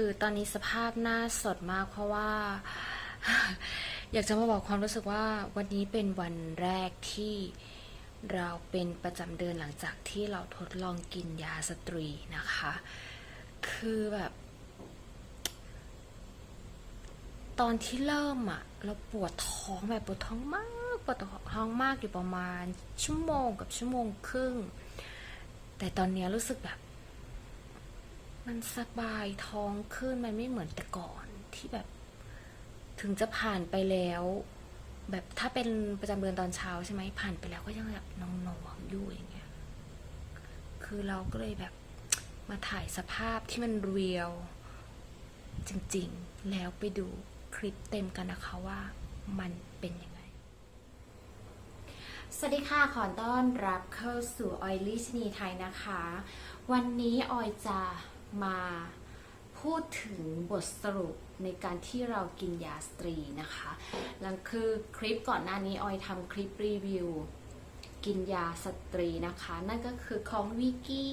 คือตอนนี้สภาพหน้าสดมากเพราะว่า อยากจะมาบอกความรู้สึกว่าวันนี้เป็นวันแรกที่เราเป็นประจำเดือนหลังจากที่เราทดลองกินยาสตรีนะคะ คือแบบ ตอนที่เริ่มอะเราปวดท้องแบบปวดท้องมากปวดท้องมากอยู่ประมาณชั่วโมงกับชั่วโมงครึ่ง แต่ตอนเนี้ยรู้สึกแบบ มันสบายท้องขึ้นมันไม่เหมือนแต่ก่อนที่แบบ ถึงจะผ่านไปแล้ว แบบถ้าเป็นประจำเดือนตอนเช้าใช่ไหมผ่านไปแล้วก็ยังแบบนองๆอยู่อย่างเงี้ยคือเราก็เลยแบบมาถ่ายสภาพที่มันเรียลจริงๆ แล้วไปดูคลิปเต็มกันนะคะว่ามันเป็นยังไง สวัสดีค่ะ ขอต้อนรับเข้าสู่ออยลี่ชนีไทยนะคะ วันนี้ออยจะ มาพูดถึงบทสรุปในการที่เรากินยาสตรีนะคะแล้วคือคลิปก่อนหน้านี้ออยทำคลิปรีวิว กินยาสตรีนะคะ นั่นก็คือของวิกี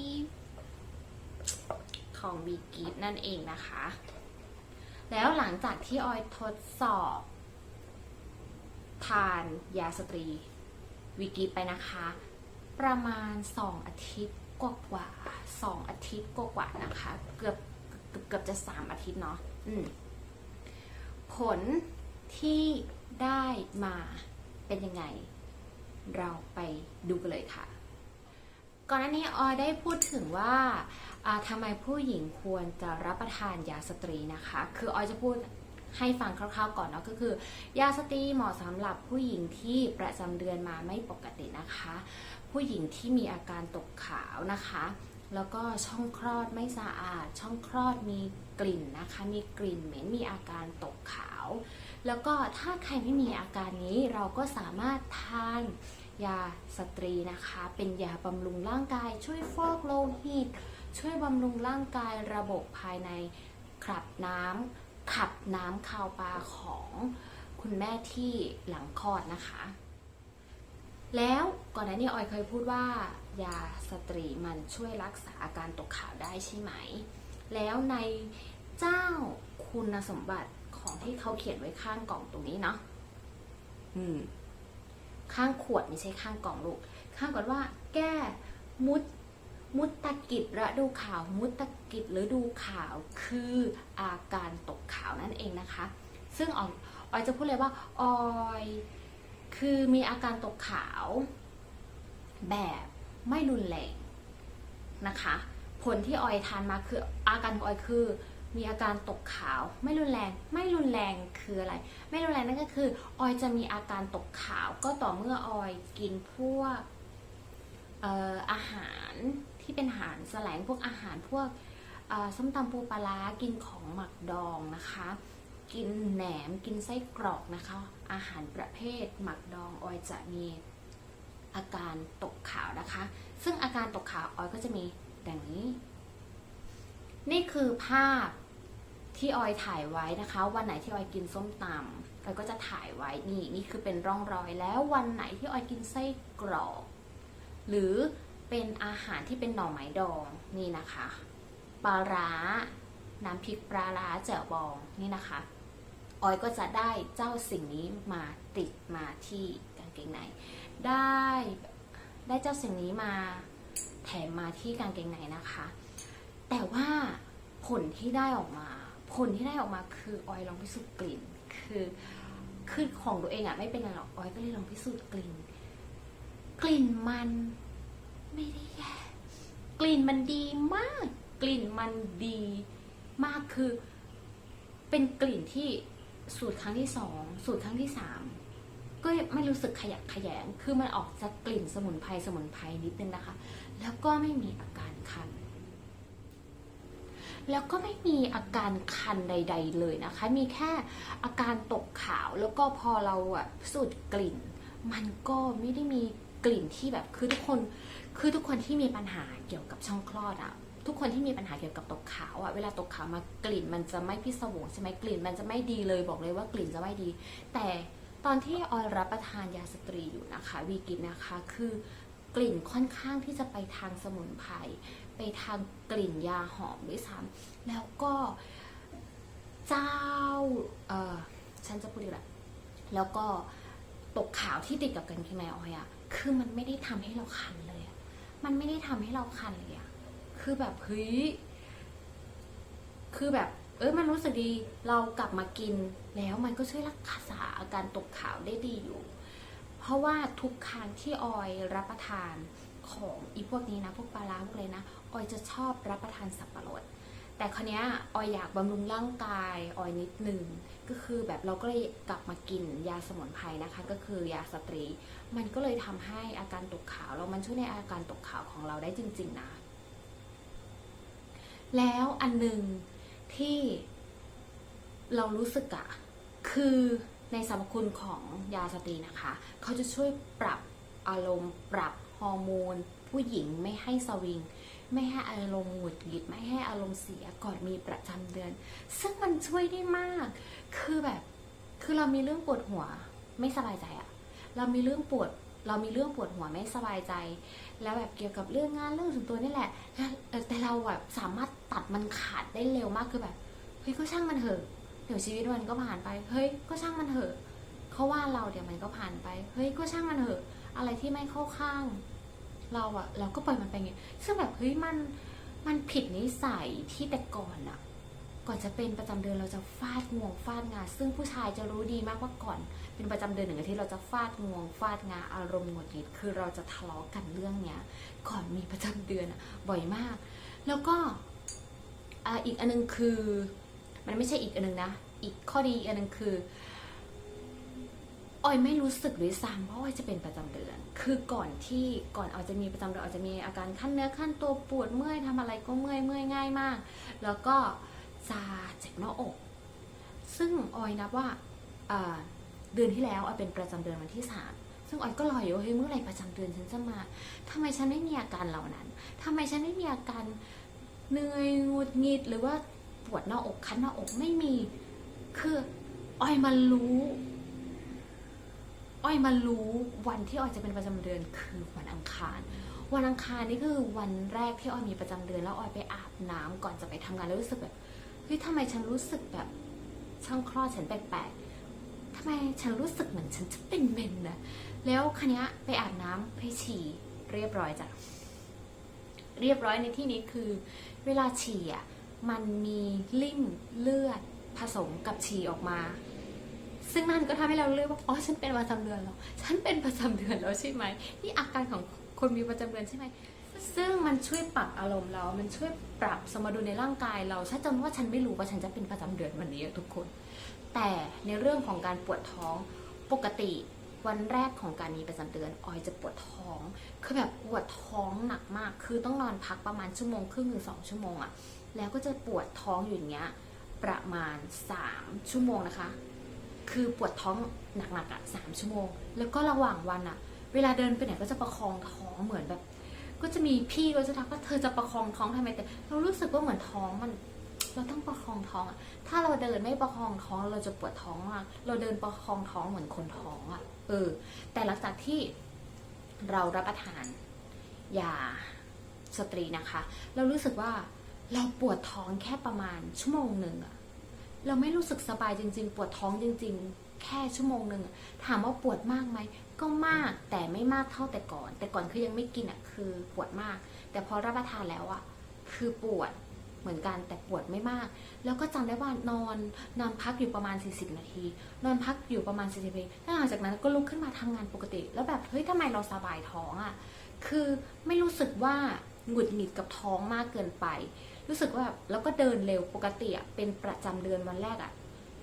ของวิกีนั่นเองนะคะ แล้วหลังจากที่ออยทดสอบ ทานยาสตรีวิกิไปนะคะ ประมาณ 2 อาทิตย์ กว่าๆสองอาทิตย์กว่าๆนะคะ เกือบเกือบเกือบจะ3อาทิตย์เนาะอืมผลที่ได้มาเป็นยังไง เราไปดูกันเลยค่ะ ก่อนหน้านี้ออยได้พูดถึงว่าอ่าทำไมผู้หญิงควรจะรับประทานยาสตรีนะคะ คือออยจะพูด ให้ฟังคร่าวๆก่อนเนาะก็คือ ยาสตรีเหมาะสำหรับผู้หญิงที่ประจำเดือนมาไม่ปกตินะคะ ผู้หญิงที่มีอาการตกขาวนะคะ แล้วก็ช่องคลอดไม่สะอาด ช่องคลอดมีกลิ่นนะคะ มีกลิ่นเหม็นมีอาการตกขาว แล้วก็ถ้าใครไม่มีอาการนี้เราก็สามารถทานยาสตรีนะคะ เป็นยาบำรุงร่างกาย ช่วยฟอกโลหิต ช่วยบำรุงร่างกายระบบภายในขับน้ำ ขับน้ำคาวปลาของคุณแม่ที่หลังคลอดนะคะ แล้วก่อนหน้านี้ออยเคยพูดว่า ยาสตรีมันช่วยรักษาอาการตกขาวได้ใช่ไหม แล้วในเจ้าคุณสมบัติของที่เขาเขียนไว้ข้างกล่องตรงนี้เนาะอืมข้างขวดไม่ใช่ข้างกล่องลูก ข้างก่อนว่าแก้มุด มุตตะกิจฤดูขาว มุตตะกิจฤดูขาวคืออาการตกขาวนั่นเองนะคะ ซึ่งออยออยจะพูดเลยว่าออยคือมีอาการตกขาว แบบไม่รุนแรงนะคะ ผลที่ออยทานมาคืออาการของออยคือ มีอาการตกขาว ไม่รุนแรง ไม่รุนแรงคืออะไร ไม่รุนแรงนั่นก็คือ ออยจะมีอาการตกขาวก็ต่อเมื่อออยกินพวกอาหาร ที่เป็นอาหารแสลงพวกอาหารพวกส้มตำปูปลาร้ากินของหมักดองนะคะ กินแหนมกินไส้กรอกนะคะ อาหารประเภทหมักดองออยจะมีอาการตกขาวนะคะ ซึ่งอาการตกขาวออยก็จะมีดังนี้ นี่คือภาพที่ออยถ่ายไว้นะคะ วันไหนที่ออยกินส้มตำออยก็จะถ่ายไว้นี่นี่คือเป็นร่องรอยแล้ววันไหนที่ออยกินไส้กรอก หรือ เป็นอาหารที่เป็นหน่อไม้ดองนี่นะคะปลาร้าน้ำพริกปลาร้าแจ่วบองนี่นะคะออยก็จะได้เจ้าสิ่งนี้มาติดมาที่กางเกงใน ได้ได้เจ้าสิ่งนี้มาแถมมาที่กางเกงในนะคะ แต่ว่าผลที่ได้ออกมา ผลที่ได้ออกมาคือออยลองพิสูจน์กลิ่น คือคือของตัวเองอะไม่เป็นไรหรอกออยก็เลยลองพิสูจน์กลิ่น กลิ่นมัน ไม่ได้แย่กลิ่นมันดีมาก กลิ่นมันดีมากคือ เป็นกลิ่นที่สูตรครั้งที่สองสูตรครั้งที่สามก็ไม่รู้สึกขยักขยง คือมันออกจากกลิ่นสมุนไพรสมุนไพรนิดนึงนะคะ แล้วก็ไม่มีอาการคัน แล้วก็ไม่มีอาการคันใด ๆ เลยนะคะ มีแค่อาการตกขาวแล้วก็พอเราอะสูดกลิ่น มันก็ไม่ได้มีกลิ่นที่แบบคือทุกคน คือทุกคนที่มีปัญหาเกี่ยวกับช่องคลอดอะทุกคนที่มีปัญหาเกี่ยวกับตกขาวอะเวลาตกขาวมากลิ่นมันจะไม่พิศวงใช่ไหมกลิ่น มันจะไม่ดีเลยบอกเลยว่ากลิ่นจะไม่ดี แต่ตอนที่ออยรับประทานยาสตรีอยู่นะคะวีกินนะคะคือกลิ่นค่อนข้างที่จะไปทางสมุนไพรไปทางกลิ่นยาหอมด้วยซ้ำแล้วก็เจ้าเออฉันจะพูดดีกว่าแล้วก็ตกขาวที่ติดกับกันข้างในออยอะคือมันไม่ได้ทำให้เราคันเลยอะ มันไม่ได้ทำให้เราคันเลยอะคือแบบเฮ้ยคือแบบ เออมันรู้สึกดี เรากลับมากินแล้วมันก็ช่วยรักษาอาการตกขาวได้ดีอยู่ เพราะว่าทุกครั้งที่ออยรับประทานของอีพวกนี้นะ พวกปลาร้าพวกเลยนะ ออยจะชอบรับประทานสับปะรด แต่คราวเนี้ยออยอยากบำรุงร่างกายออยนิดนึงก็คือแบบเราก็เลยกลับมากินยาสมุนไพรนะคะ ก็คือยาสตรี มันก็เลยทำให้อาการตกขาวแล้วมันช่วยในอาการตกขาวของเราได้จริง ๆนะ แล้วอันหนึ่งที่เรารู้สึกอะคือในสรรพคุณของยาสตรีนะคะ เขาจะช่วยปรับอารมณ์ ปรับฮอร์โมน ผู้หญิงไม่ให้สวิง ไม่ให้อารมณ์หงุดหงิดไม่ให้อารมณ์เสียก่อนมีประจำเดือน ซึ่งมันช่วยได้มาก คือแบบ คือเรามีเรื่องปวดหัวไม่สบายใจอะเรามีเรื่องปวด เรามีเรื่องปวดหัวไม่สบายใจ แล้วแบบเกี่ยวกับเรื่องงานเรื่องส่วนตัวนี่แหละแล้วเออแต่เราแบบสามารถตัดมันขาดได้เร็วมากคือแบบเฮ้ยก็ช่างมันเถอะเดี๋ยวชีวิตมันก็ผ่านไป เฮ้ยก็ช่างมันเถอะเขาว่าเราเดี๋ยวมันก็ผ่านไป เฮ้ยก็ช่างมันเถอะ อะไรที่ไม่เข้าข้าง เราอะเราก็ปล่อยมันไปไงซึ่งแบบเฮ้ยมันมันผิดนิสัยที่แต่ก่อนอะก่อนจะเป็นประจำเดือนเราจะฟาดงวงฟาดงา ซึ่งผู้ชายจะรู้ดีมากว่าก่อน เป็นประจำเดือนหนึ่งอาทิตย์เราจะฟาดงวงฟาดงาอารมณ์หงุดหงิดคือเราจะทะเลาะกันเรื่องเนี้ย ก่อนมีประจำเดือนบ่อยมาก แล้วก็อีกอันนึงคือ มันไม่ใช่อีกอันนึงนะ อีกข้อดีอันนึงคือ ออยไม่รู้สึกด้วยซ้ำเพราะว่าจะเป็นประจำเดือน คือก่อนที่ก่อนออยจะมีประจำเดือนออยจะมีอาการขั้นเนื้อขั้นตัวปวดเมื่อยทำอะไรก็เมื่อยเมื่อยง่ายมาก แล้วก็จะเจ็บหน้าอก ซึ่งออยนับว่าเดือนที่แล้วออยเป็นประจำเดือนวันที่สามซึ่งออยก็รออยู่เฮ้ยเมื่อไหร่ประจำเดือนฉันจะมาทำไมฉันไม่มีอาการเหล่านั้นทำไมฉันไม่มีอาการเหนื่อยหงุดหงิดหรือว่าปวดหน้าอกคันหน้าอกไม่มี คือออยมารู้ อ้อยมารู้วันที่อ้อยจะเป็นประจำเดือนคือวันอังคาร วันอังคารนี่คือวันแรกที่อ้อยมีประจำเดือนแล้วอ้อยไปอาบน้ำก่อนจะไปทำงานแล้วรู้สึกแบบเฮ้ยทำไมฉันรู้สึกแบบช่องคลอดฉันแปลกๆทำไมฉันรู้สึกเหมือนฉันจะเป็นเมนนะแล้วคันนี้ไปอาบน้ำไปฉี่เรียบร้อยจ้ะเรียบร้อยในที่นี้คือ เวลาฉี่อะมันมีลิ่มเลือดผสมกับฉี่ออกมา ซึ่งนั่นก็ทำให้เราเลือกว่าอ๋อฉันเป็นประจำเดือนแล้วฉันเป็นประจำเดือนแล้วใช่ไหมนี่อาการของคนมีประจำเดือนใช่ไหมซึ่งมันช่วยปรับอารมณ์เรา มันช่วยปรับสมดุลในร่างกายเราฉันจำว่าฉันไม่รู้ว่าฉันจะเป็นประจำเดือนวันนี้ทุกคน แต่ในเรื่องของการปวดท้องปกติวันแรกของการมีประจำเดือนออยจะปวดท้อง คือแบบปวดท้องหนักมาก คือต้องนอนพักประมาณชั่วโมงครึ่งถึงสองชั่วโมงอะแล้วก็จะปวดท้องอยู่อย่างเงี้ยประมาณสามชั่วโมงนะคะ คือปวดท้องหนักๆอะสามชั่วโมง แล้วก็ระหว่างวันอะ เวลาเดินไปไหนก็จะประคองท้องเหมือนแบบ ก็จะมีพี่ก็จะทักว่าเธอจะประคองท้องทำไมแต่ เรารู้สึกว่าเหมือนท้องมัน เราต้องประคองท้องอะ ถ้าเราเดินไม่ประคองท้องเราจะปวดท้องมากเราเดินประคองท้องเหมือนคนท้องอะ เออ แต่หลังจากที่เรารับประทานยาสตรีนะคะ เรารู้สึกว่าเราปวดท้องแค่ประมาณชั่วโมงหนึ่งอะ เราไม่รู้สึกสบายจริง ๆ ปวดท้องจริง ๆ แค่ชั่วโมงหนึ่งถามว่าปวดมากไหมก็มากแต่ไม่มากเท่าแต่ก่อน แต่ก่อนคือยังไม่กินอะคือปวดมาก แต่พอรับประทานแล้วอะคือปวดเหมือนกันแต่ปวดไม่มาก แล้วก็จำได้ว่านอนนอนพักอยู่ประมาณ 40 นาที นอนพักอยู่ประมาณ 40นาทีแล้วหลังจากนั้นก็ลุกขึ้นมาทำงานปกติ แล้วแบบเฮ้ยทำไมเราสบายท้องอะคือไม่รู้สึกว่าหงุดหงิดกับท้องมากเกินไป รู้สึกว่าแบบแล้วก็เดินเร็วปกติอะเป็นประจำเดือนวันแรกอะ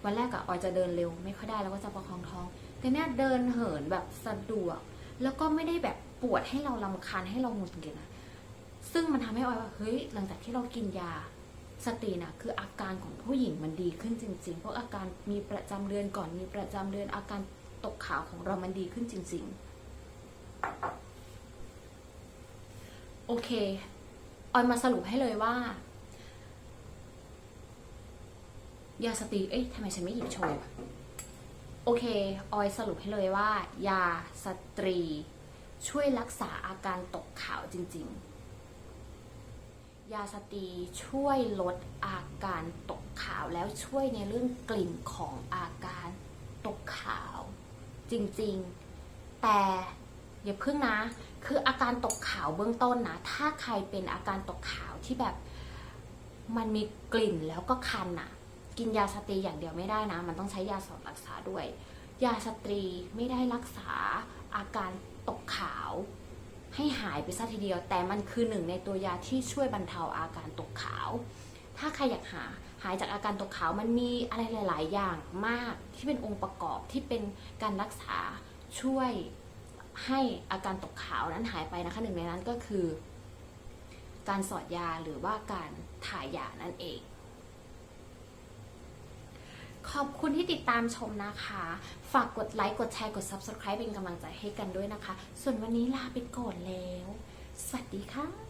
วันแรกอะออยจะเดินเร็วไม่ค่อยได้แล้วก็จะประคองท้อง แต่เนี้ยเดินเหินแบบสะดวก แล้วก็ไม่ได้แบบปวดให้เราลำคาญให้เราหงุดหงิดนะซึ่งมันทำให้ออยว่าเฮ้ยหลังจากที่เรากินยาสตรีนะคืออาการของผู้หญิงมันดีขึ้นจริงๆ เพราะอาการมีประจำเดือนก่อนมีประจำเดือนอาการตกขาวของเรามันดีขึ้นจริง ๆ โอเค ออยมาสรุปให้เลยว่า ยาสตรีเอ๊ะทำไมฉันไม่หยิบโชว์ โอเค ออยสรุปให้เลยว่า ยาสตรี ช่วยรักษาอาการตกขาวจริง ๆ ยาสตรีช่วยลดอาการตกขาวแล้วช่วยในเรื่องกลิ่นของอาการตกขาวจริง ๆ แต่อย่าเพิ่งนะ คืออาการตกขาวเบื้องต้นนะ ถ้าใครเป็นอาการตกขาวที่แบบมันมีกลิ่นแล้วก็คันอะ กินยาสตรีอย่างเดียวไม่ได้นะ มันต้องใช้ยาสอดรักษาด้วย ยาสตรีไม่ได้รักษาอาการตกขาว ให้หายไปซะทีเดียว แต่มันคือหนึ่งในตัวยาที่ช่วยบรรเทาอาการตกขาว ถ้าใครอยากหาหายจากอาการตกขาวมันมีอะไรหลาย ๆ อย่างมากที่เป็นองค์ประกอบที่เป็นการรักษาช่วยให้อาการตกขาวนั้นหายไปนะคะหนึ่งในนั้นก็คือ การสอดยาหรือว่าการถ่ายยานั่นเอง ขอบคุณที่ติดตามชมนะคะ ฝากกดไลค์ กดแชร์ กด Subscribe เป็นกำลังใจให้กันด้วยนะคะ ส่วนวันนี้ลาไปก่อนแล้ว สวัสดีค่ะ